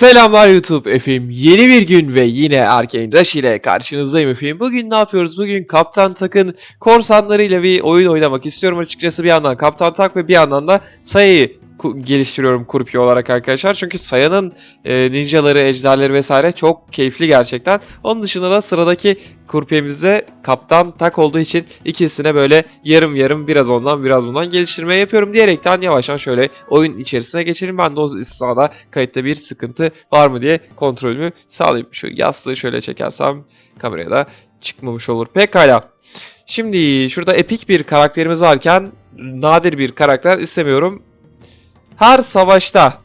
Selamlar YouTube efendim. Yeni bir gün ve yine Arkane Rush ile karşınızdayım efendim. Bugün ne yapıyoruz? Bugün Kaptan Tak'ın korsanlarıyla bir oyun oynamak istiyorum açıkçası. Bir yandan Kaptan Tak ve bir yandan da Saya'yı ku- geliştiriyorum kurpiye olarak arkadaşlar. Çünkü Saya'nın e, ninjaları, ejderleri vesaire çok keyifli gerçekten. Onun dışında da sıradaki kurpiyemizde Kaptan Tak olduğu için ikisine böyle yarım yarım biraz ondan biraz bundan geliştirme yapıyorum diyerekten yavaştan şöyle oyun içerisine geçelim. Ben de o esnada kayıtta bir sıkıntı var mı diye kontrolümü sağlayayım. Şu yastığı şöyle çekersem kameraya da çıkmamış olur. Pekala. Şimdi şurada epik bir karakterimiz varken nadir bir karakter istemiyorum. Her savaşta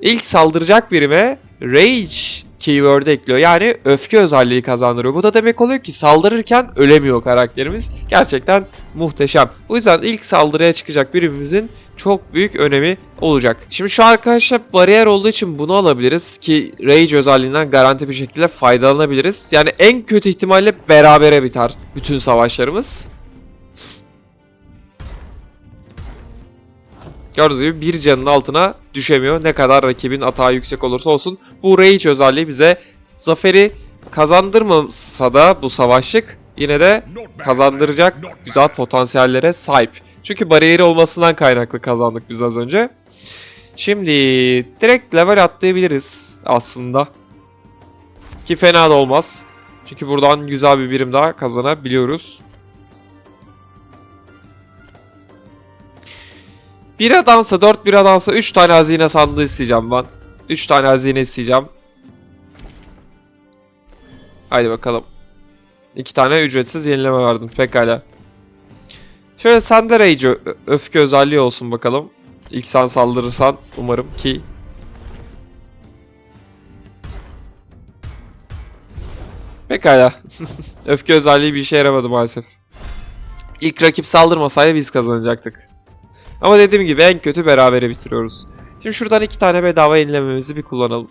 ilk saldıracak birime Rage keyword ekliyor. Yani öfke özelliği kazandırıyor. Bu da demek oluyor ki saldırırken ölemiyor karakterimiz. Gerçekten muhteşem. Bu yüzden ilk saldırıya çıkacak birimizin çok büyük önemi olacak. Şimdi şu arkadaşlar bariyer olduğu için bunu alabiliriz ki Rage özelliğinden garanti bir şekilde faydalanabiliriz. Yani en kötü ihtimalle berabere biter bütün savaşlarımız. Gördüğünüz gibi bir canın altına düşemiyor. Ne kadar rakibin atağı yüksek olursa olsun. Bu Rage özelliği bize zaferi kazandırmasa da bu savaşlık yine de kazandıracak güzel potansiyellere sahip. Çünkü bariyeri olmasından kaynaklı kazandık biz az önce. Şimdi direkt level atlayabiliriz aslında. Ki fena da olmaz. Çünkü buradan güzel bir birim daha kazanabiliyoruz. Biradansa 4 biradansa 3 tane hazine sandığı isteyeceğim ben. 3 tane hazine isteyeceğim. Haydi bakalım. 2 tane ücretsiz yenileme verdim. Pekala. Şöyle sende Rage öfke özelliği olsun bakalım. İlk sen saldırırsan umarım ki. Pekala. öfke özelliği bir işe yaramadı maalesef. İlk rakip saldırmasaydı biz kazanacaktık. Ama dediğim gibi en kötü berabere bitiriyoruz. Şimdi şuradan iki tane bedava yenilememizi bir kullanalım.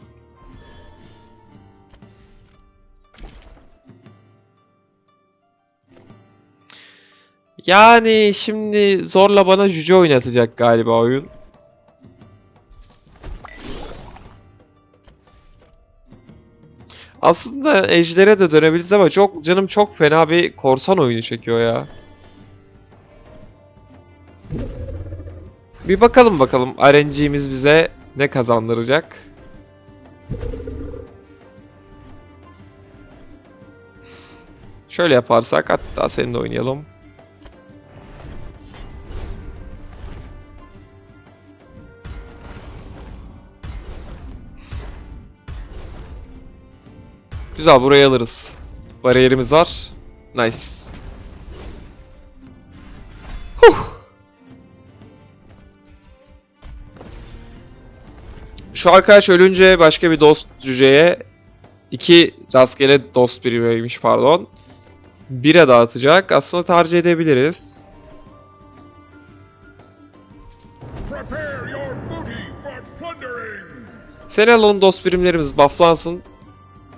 Yani şimdi zorla bana cüce oynatacak galiba oyun. Aslında ejder'e de dönebiliriz ama çok canım çok fena bir korsan oyunu çekiyor ya. Bir bakalım bakalım RNG'miz bize ne kazandıracak. Şöyle yaparsak hatta seninle oynayalım. Güzel burayı alırız. Bariyerimiz var. Nice. Huh. Şu arkadaş ölünce başka bir dost cüceye iki rastgele dost birimiymiş pardon. Bire dağıtacak. Aslında tercih edebiliriz. Seni alalım dost birimlerimiz bufflansın.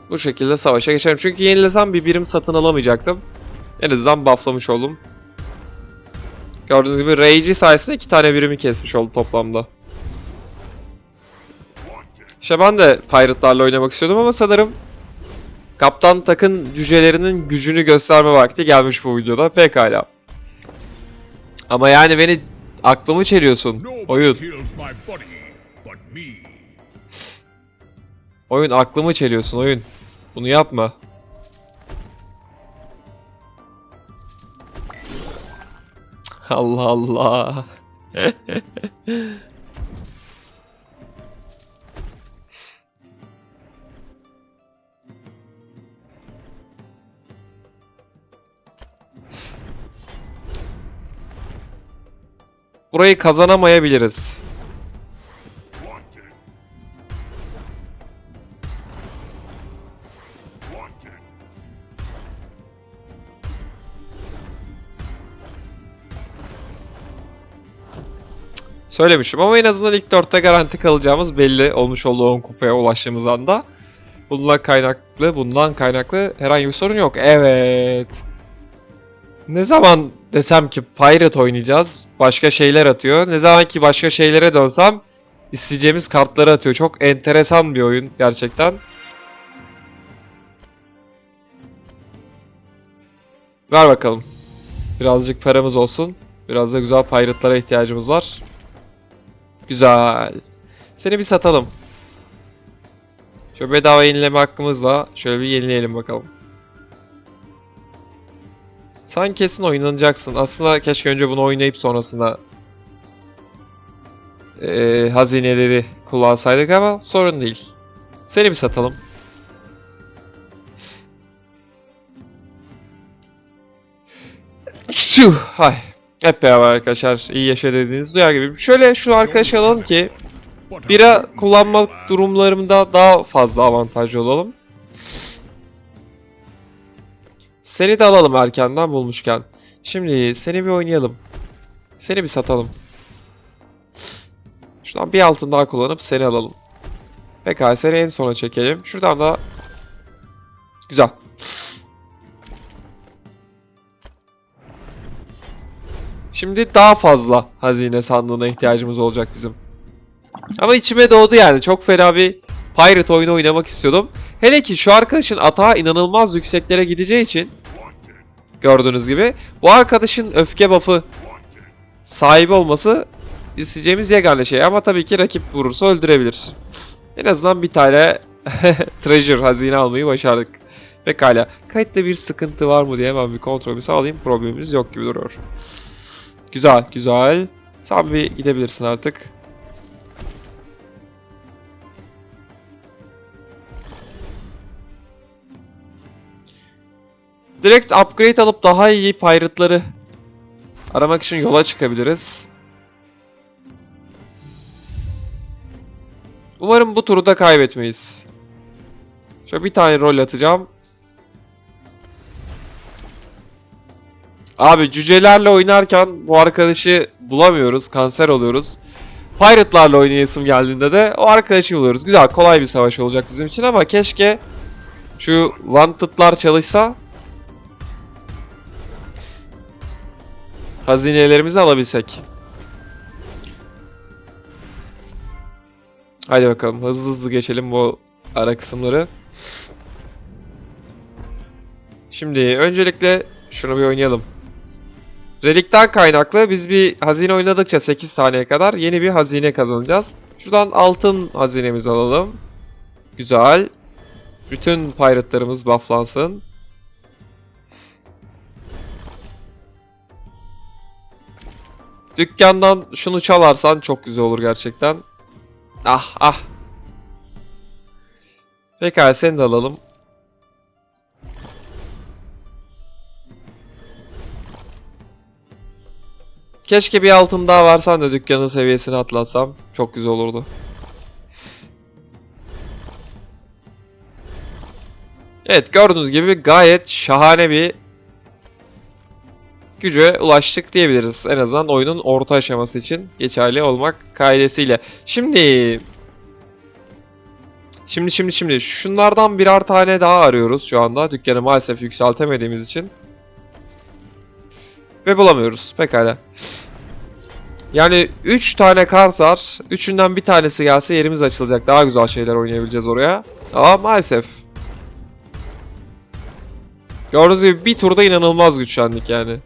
Bu şekilde savaşa geçelim. Çünkü yenilesem bir birim satın alamayacaktım. En azından bufflamış oldum. Gördüğünüz gibi Rage'i sayesinde iki tane birimi kesmiş oldu toplamda. İşte ben de Pirate'larla oynamak istiyordum ama sanırım Kaptan Tak'ın cücelerinin gücünü gösterme vakti gelmiş bu videoda. Pekala. Ama yani beni aklımı çeliyorsun. Oyun. Oyun aklımı çeliyorsun oyun. Bunu yapma. Allah Allah. Burayı kazanamayabiliriz. Söylemişim ama en azından ilk 4'te garanti kalacağımız belli olmuş oldu 10 kupaya ulaştığımız anda. Bundan kaynaklı, bundan kaynaklı herhangi bir sorun yok. Evet. Ne zaman desem ki Pirate oynayacağız, başka şeyler atıyor. Ne zaman ki başka şeylere dönsem isteyeceğimiz kartları atıyor. Çok enteresan bir oyun gerçekten. Ver bakalım. Birazcık paramız olsun. Biraz da güzel pirate'lara ihtiyacımız var. Güzel. Seni bir satalım. Şöyle bedava yenileme hakkımızla şöyle bir yenileyelim bakalım. Sen kesin oynanacaksın. Aslında keşke önce bunu oynayıp sonrasında eee, hazineleri kullansaydık ama sorun değil. Seni bir satalım. Şu, hay. Hep beraber arkadaşlar iyi yaşa dediğiniz duyar gibi. Şöyle şu arkadaşı alalım ki bira kullanma durumlarımda daha fazla avantajlı olalım. Seni de alalım erkenden bulmuşken. Şimdi seni bir oynayalım. Seni bir satalım. Şuradan bir altın daha kullanıp seni alalım. Pekala seni en sona çekelim. Şuradan da... Güzel. Şimdi daha fazla hazine sandığına ihtiyacımız olacak bizim. Ama içime doğdu yani. Çok fena bir Pirate oyunu oynamak istiyordum. Hele ki şu arkadaşın atağı inanılmaz yükseklere gideceği için gördüğünüz gibi bu arkadaşın öfke buff'ı sahibi olması isteyeceğimiz yegane şey. Ama tabii ki rakip vurursa öldürebilir. En azından bir tane treasure hazine almayı başardık. Pekala. Kayıtta bir sıkıntı var mı diye hemen bir kontrolümü sağlayayım. Problemimiz yok gibi duruyor. Güzel, güzel. Sen bir gidebilirsin artık. Direkt upgrade alıp daha iyi pirate'ları aramak için yola çıkabiliriz. Umarım bu turu da kaybetmeyiz. Şöyle bir tane rol atacağım. Abi cücelerle oynarken bu arkadaşı bulamıyoruz. Kanser oluyoruz. Pirate'larla oynayasım geldiğinde de o arkadaşı buluyoruz. Güzel kolay bir savaş olacak bizim için ama keşke şu Wanted'lar çalışsa hazinelerimizi alabilsek. Hadi bakalım hızlı hızlı geçelim bu ara kısımları. Şimdi öncelikle şunu bir oynayalım. Relikten kaynaklı biz bir hazine oynadıkça 8 taneye kadar yeni bir hazine kazanacağız. Şuradan altın hazinemizi alalım. Güzel. Bütün pirate'larımız bufflansın. Dükkandan şunu çalarsan çok güzel olur gerçekten. Ah ah. Pekala seni de alalım. Keşke bir altın daha varsan da dükkanın seviyesini atlatsam. Çok güzel olurdu. Evet gördüğünüz gibi gayet şahane bir güce ulaştık diyebiliriz. En azından oyunun orta aşaması için geçerli olmak kaidesiyle. Şimdi Şimdi şimdi şimdi şunlardan birer tane daha arıyoruz şu anda. Dükkanı maalesef yükseltemediğimiz için. Ve bulamıyoruz. Pekala. Yani 3 tane kart var. Üçünden bir tanesi gelse yerimiz açılacak. Daha güzel şeyler oynayabileceğiz oraya. Ama maalesef. Gördüğünüz gibi bir turda inanılmaz güçlendik yani.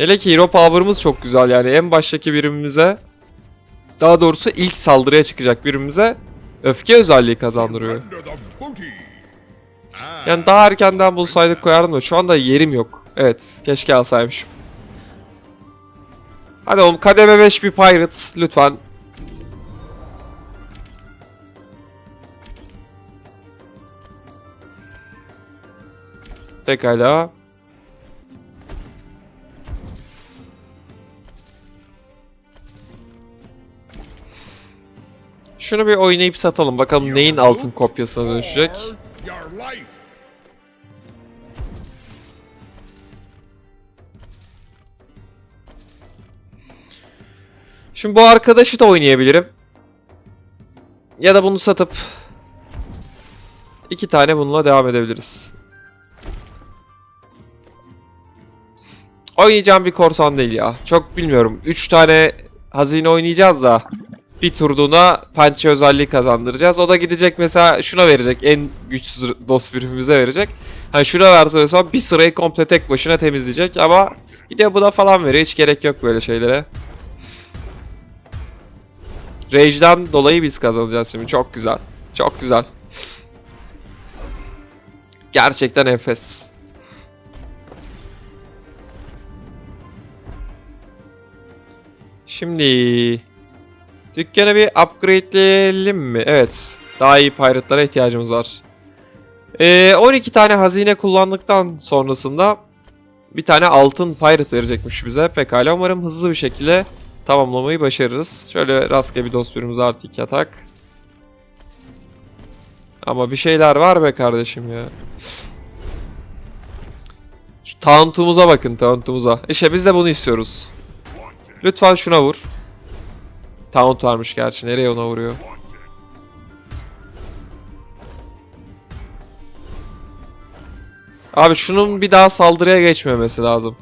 Hele ki Hero Power'ımız çok güzel yani. En baştaki birimimize daha doğrusu ilk saldırıya çıkacak birimimize öfke özelliği kazandırıyor. Yani daha erkenden bulsaydık koyardım da şu anda yerim yok. Evet, keşke alsaymışım. Hadi oğlum kademe 5 bir Pirates lütfen. Pekala. Şunu bir oynayıp satalım. Bakalım neyin altın kopyasına dönüşecek. Şimdi bu arkadaşı da oynayabilirim. Ya da bunu satıp iki tane bununla devam edebiliriz. Oynayacağım bir korsan değil ya. Çok bilmiyorum. Üç tane hazine oynayacağız da bir turduğuna pençe özelliği kazandıracağız. O da gidecek mesela şuna verecek. En güçsüz dost birimimize verecek. Hani şuna verse mesela bir sırayı komple tek başına temizleyecek ama gidiyor buna falan veriyor. Hiç gerek yok böyle şeylere. Rage'den dolayı biz kazanacağız şimdi. Çok güzel. Çok güzel. Gerçekten enfes. Şimdi dükkanı bir upgrade'leyelim mi? Evet. Daha iyi pirate'lara ihtiyacımız var. Ee, 12 tane hazine kullandıktan sonrasında bir tane altın pirate verecekmiş bize. Pekala umarım hızlı bir şekilde tamamlamayı başarırız. Şöyle rastgele bir dost birimize artı 2 atak. Ama bir şeyler var be kardeşim ya. Şu taunt'umuza bakın taunt'umuza. İşte biz de bunu istiyoruz. Lütfen şuna vur. Taunt varmış gerçi. Nereye ona vuruyor? Abi şunun bir daha saldırıya geçmemesi lazım.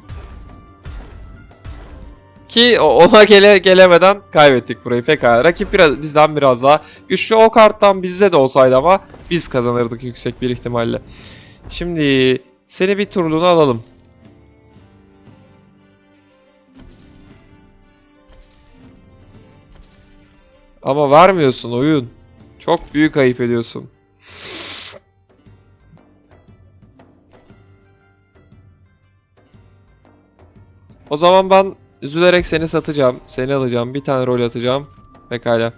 Ki ona gele gelemeden kaybettik burayı pekala. Rakip biraz bizden biraz daha güçlü. O karttan bizde de olsaydı ama biz kazanırdık yüksek bir ihtimalle. Şimdi seni bir turluğunu alalım. Ama vermiyorsun oyun. Çok büyük ayıp ediyorsun. O zaman ben üzülerek seni satacağım. Seni alacağım. Bir tane rol atacağım. Pekala.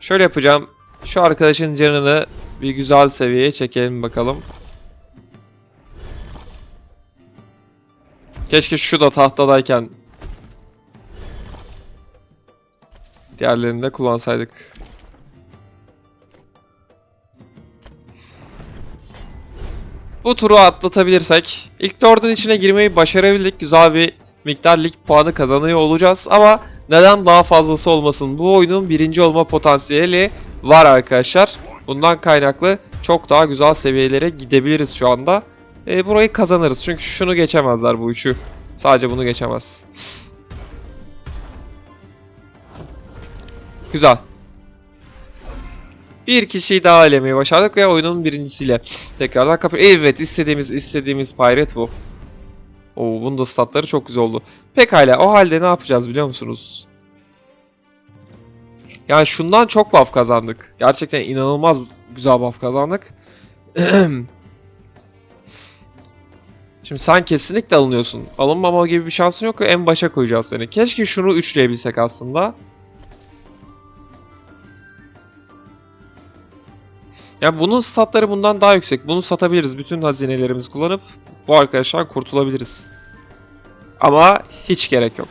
Şöyle yapacağım. Şu arkadaşın canını bir güzel seviyeye çekelim bakalım. Keşke şu da tahtadayken diğerlerini de kullansaydık. Bu turu atlatabilirsek ilk dördün içine girmeyi başarabildik. Güzel bir miktar lig puanı kazanıyor olacağız ama neden daha fazlası olmasın? Bu oyunun birinci olma potansiyeli var arkadaşlar. Bundan kaynaklı çok daha güzel seviyelere gidebiliriz şu anda. E, burayı kazanırız çünkü şunu geçemezler bu üçü. Sadece bunu geçemez. Güzel. Bir kişiyi daha elemeyi başardık ve oyunun birincisiyle tekrardan kapı. Evet istediğimiz istediğimiz Pirate bu. Oo bunun da statları çok güzel oldu. Pekala o halde ne yapacağız biliyor musunuz? Yani şundan çok buff kazandık. Gerçekten inanılmaz güzel buff kazandık. Şimdi sen kesinlikle alınıyorsun. Alınmama gibi bir şansın yok ve en başa koyacağız seni. Keşke şunu üçleyebilsek aslında. Ya bunun statları bundan daha yüksek. Bunu satabiliriz. Bütün hazinelerimizi kullanıp bu arkadaşlar kurtulabiliriz. Ama hiç gerek yok.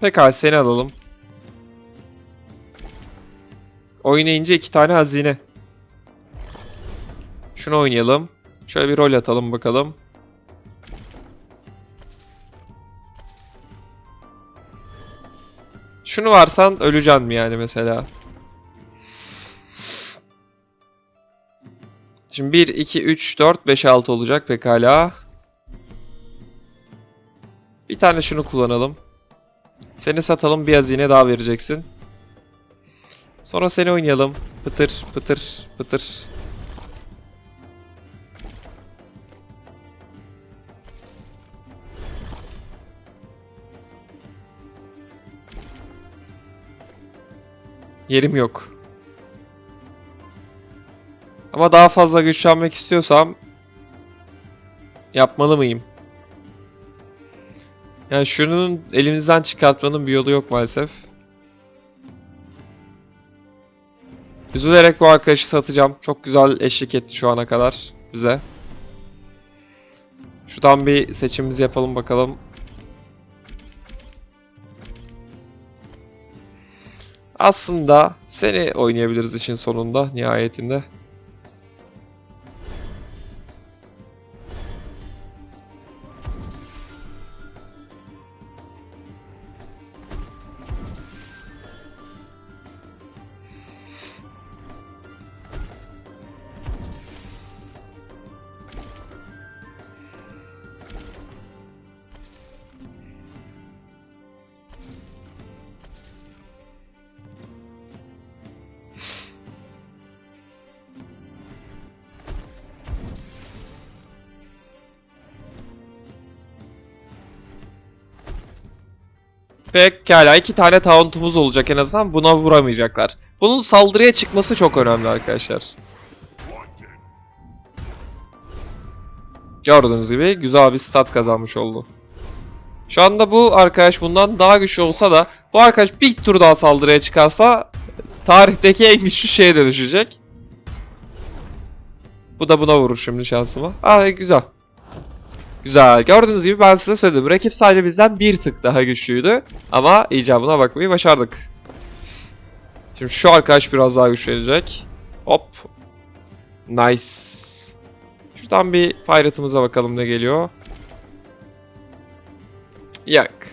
Pekala seni alalım. Oynayınca iki tane hazine. Şunu oynayalım. Şöyle bir rol atalım bakalım. Şunu varsan öleceksin mi yani mesela? Şimdi 1, 2, 3, 4, 5, 6 olacak pekala. Bir tane şunu kullanalım. Seni satalım bir hazine daha vereceksin. Sonra seni oynayalım. Pıtır pıtır pıtır. Yerim yok. Ama daha fazla güçlenmek istiyorsam yapmalı mıyım? Yani şunun elimizden çıkartmanın bir yolu yok maalesef. Üzülerek bu arkadaşı satacağım. Çok güzel eşlik etti şu ana kadar bize. Şuradan bir seçimimizi yapalım bakalım. Aslında seni oynayabiliriz işin sonunda nihayetinde. Pekala iki tane tauntumuz olacak en azından buna vuramayacaklar. Bunun saldırıya çıkması çok önemli arkadaşlar. Gördüğünüz gibi güzel bir stat kazanmış oldu. Şu anda bu arkadaş bundan daha güçlü olsa da bu arkadaş bir tur daha saldırıya çıkarsa tarihteki en güçlü şeye dönüşecek. Bu da buna vurur şimdi şansıma. Aa güzel. Güzel. Gördüğünüz gibi ben size söyledim. Rakip sadece bizden bir tık daha güçlüydü. Ama icabına bakmayı başardık. Şimdi şu arkadaş biraz daha güçlenecek. Hop. Nice. Şuradan bir pirate'ımıza bakalım ne geliyor. Yak.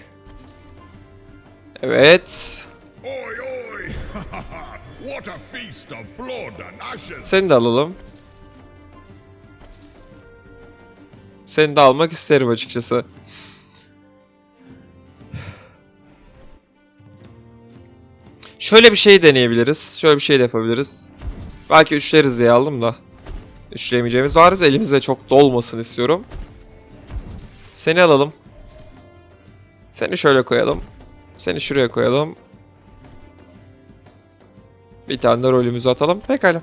Evet. Seni de alalım. Seni de almak isterim açıkçası. Şöyle bir şey deneyebiliriz. Şöyle bir şey de yapabiliriz. Belki üçleriz diye aldım da. Üçleyemeyeceğimiz varız. Elimize çok dolmasın istiyorum. Seni alalım. Seni şöyle koyalım. Seni şuraya koyalım. Bir tane de rolümüzü atalım. Pekala.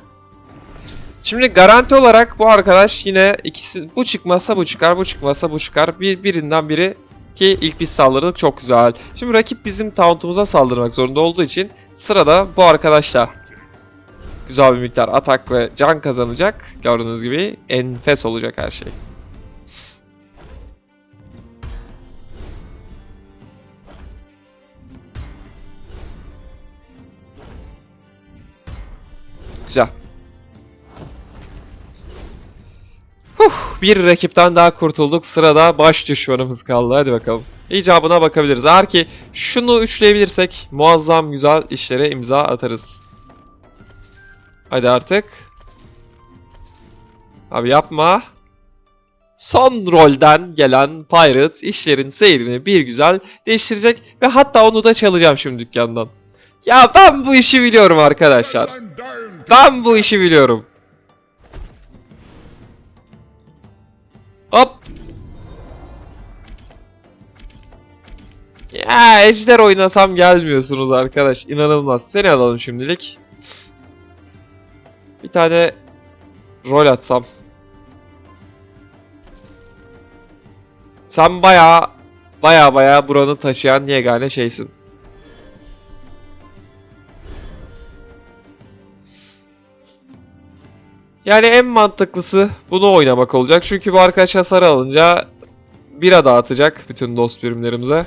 Şimdi garanti olarak bu arkadaş yine ikisi bu çıkmazsa bu çıkar, bu çıkmazsa bu çıkar. Bir birinden biri ki ilk biz saldırdık çok güzel. Şimdi rakip bizim tauntumuza saldırmak zorunda olduğu için sırada bu arkadaşla güzel bir miktar atak ve can kazanacak. Gördüğünüz gibi enfes olacak her şey. Güzel. Huh, bir rakipten daha kurtulduk. Sırada baş düşmanımız kaldı. Hadi bakalım. İcabına bakabiliriz. Eğer ki şunu üçleyebilirsek muazzam güzel işlere imza atarız. Hadi artık. Abi yapma. Son rolden gelen Pirate işlerin seyrini bir güzel değiştirecek ve hatta onu da çalacağım şimdi dükkandan. Ya ben bu işi biliyorum arkadaşlar. Ben bu işi biliyorum. Hop. Ya ejder oynasam gelmiyorsunuz arkadaş. İnanılmaz. Seni alalım şimdilik. Bir tane rol atsam. Sen baya baya baya buranı taşıyan yegane şeysin. Yani en mantıklısı bunu oynamak olacak. Çünkü bu arkadaş hasar alınca bira dağıtacak bütün dost birimlerimize.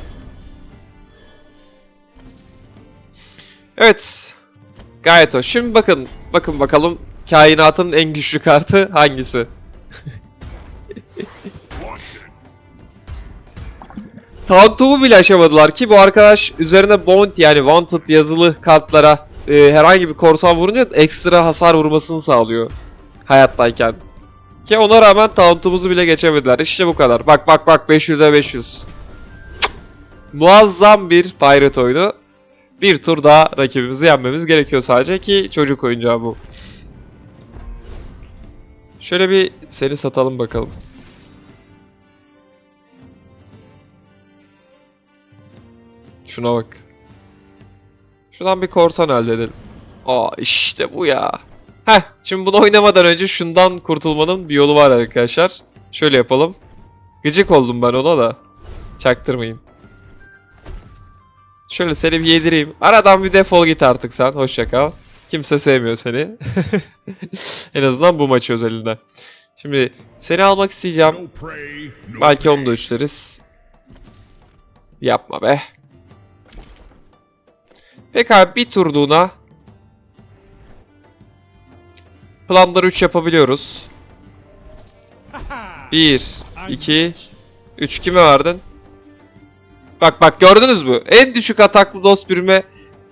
Evet. Gayet hoş. Şimdi bakın. Bakın bakalım kainatın en güçlü kartı hangisi? Tauntum'u bile aşamadılar ki bu arkadaş üzerine bounty yani wanted yazılı kartlara e, herhangi bir korsan vurunca ekstra hasar vurmasını sağlıyor hayattayken. Ki ona rağmen tauntumuzu bile geçemediler. İşte bu kadar. Bak bak bak 500'e 500. Muazzam bir pirate oyunu. Bir tur daha rakibimizi yenmemiz gerekiyor sadece ki çocuk oyuncağı bu. Şöyle bir seni satalım bakalım. Şuna bak. Şuradan bir korsan elde edelim. Aa işte bu ya. Heh şimdi bunu oynamadan önce şundan kurtulmanın bir yolu var arkadaşlar. Şöyle yapalım. Gıcık oldum ben ona da. Çaktırmayın. Şöyle seni bir yedireyim. Aradan bir defol git artık sen. Hoşça kal. Kimse sevmiyor seni. en azından bu maç özelinde. Şimdi seni almak isteyeceğim. Belki onu da üçleriz. Yapma be. Pekala bir turluğuna Plunder 3 yapabiliyoruz. 1, 2, 3 kime verdin? Bak bak gördünüz mü? En düşük ataklı dost birime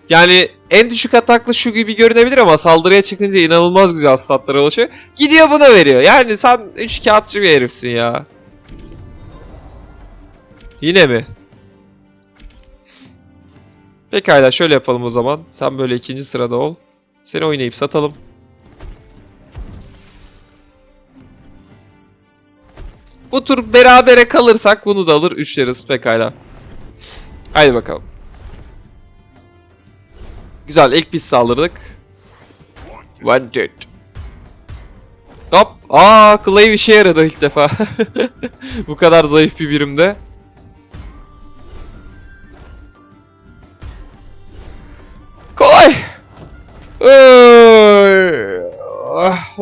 yani en düşük ataklı şu gibi görünebilir ama saldırıya çıkınca inanılmaz güzel statlara ulaşıyor. Gidiyor buna veriyor. Yani sen 3 kağıtçı bir herifsin ya. Yine mi? Pekala şöyle yapalım o zaman. Sen böyle ikinci sırada ol. Seni oynayıp satalım. Bu tur berabere kalırsak bunu da alır. Üçleriz pekala. Haydi bakalım. Güzel ilk biz saldırdık. One Wanted. Hop. Aa Clave işe yaradı ilk defa. Bu kadar zayıf bir birimde. Kolay.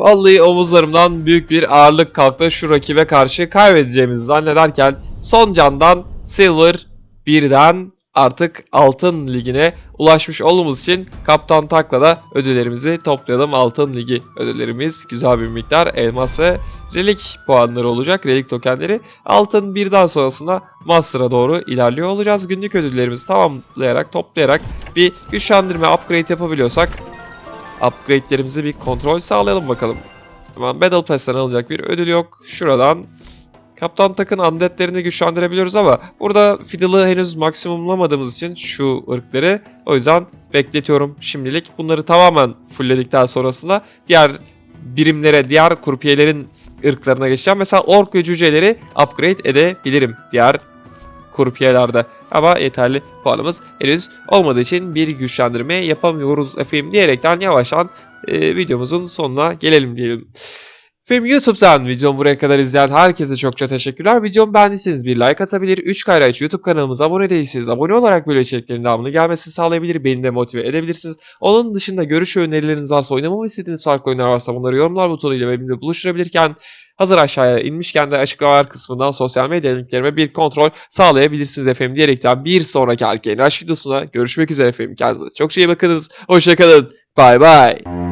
Vallahi omuzlarımdan büyük bir ağırlık kalktı şu rakibe karşı kaybedeceğimizi zannederken son candan Silver birden artık altın ligine ulaşmış olduğumuz için Kaptan Tak'la da ödüllerimizi toplayalım. Altın ligi ödüllerimiz güzel bir miktar elmas ve relik puanları olacak. Relik tokenleri altın birden sonrasında Master'a doğru ilerliyor olacağız. Günlük ödüllerimizi tamamlayarak toplayarak bir güçlendirme upgrade yapabiliyorsak upgrade'lerimizi bir kontrol sağlayalım bakalım. Hemen Battle Pass'ten alınacak bir ödül yok. Şuradan Kaptan Tak'ın undeadlerini güçlendirebiliyoruz ama burada Fiddle'ı henüz maksimumlamadığımız için şu ırkları o yüzden bekletiyorum şimdilik. Bunları tamamen fullledikten sonrasında diğer birimlere, diğer kurpiyelerin ırklarına geçeceğim. Mesela ork ve cüceleri upgrade edebilirim diğer kurpiyelerde. Ama yeterli puanımız henüz olmadığı için bir güçlendirme yapamıyoruz efendim diyerekten yavaştan e, videomuzun sonuna gelelim diyelim. Efendim YouTube'dan videomu buraya kadar izleyen herkese çokça teşekkürler. Videomu beğendiyseniz bir like atabilir. 3 Kayraç YouTube kanalımıza abone değilseniz abone olarak böyle içeriklerin devamını gelmesini sağlayabilir. Beni de motive edebilirsiniz. Onun dışında görüş önerileriniz varsa oynamamı istediğiniz farklı oyunlar varsa bunları yorumlar butonuyla benimle buluşturabilirken hazır aşağıya inmişken de açıklamalar kısmından sosyal medya linklerime bir kontrol sağlayabilirsiniz efendim diyerekten bir sonraki Arcane Rush videosuna görüşmek üzere efendim. Kendinize çok iyi bakınız. Hoşçakalın. Bay bay.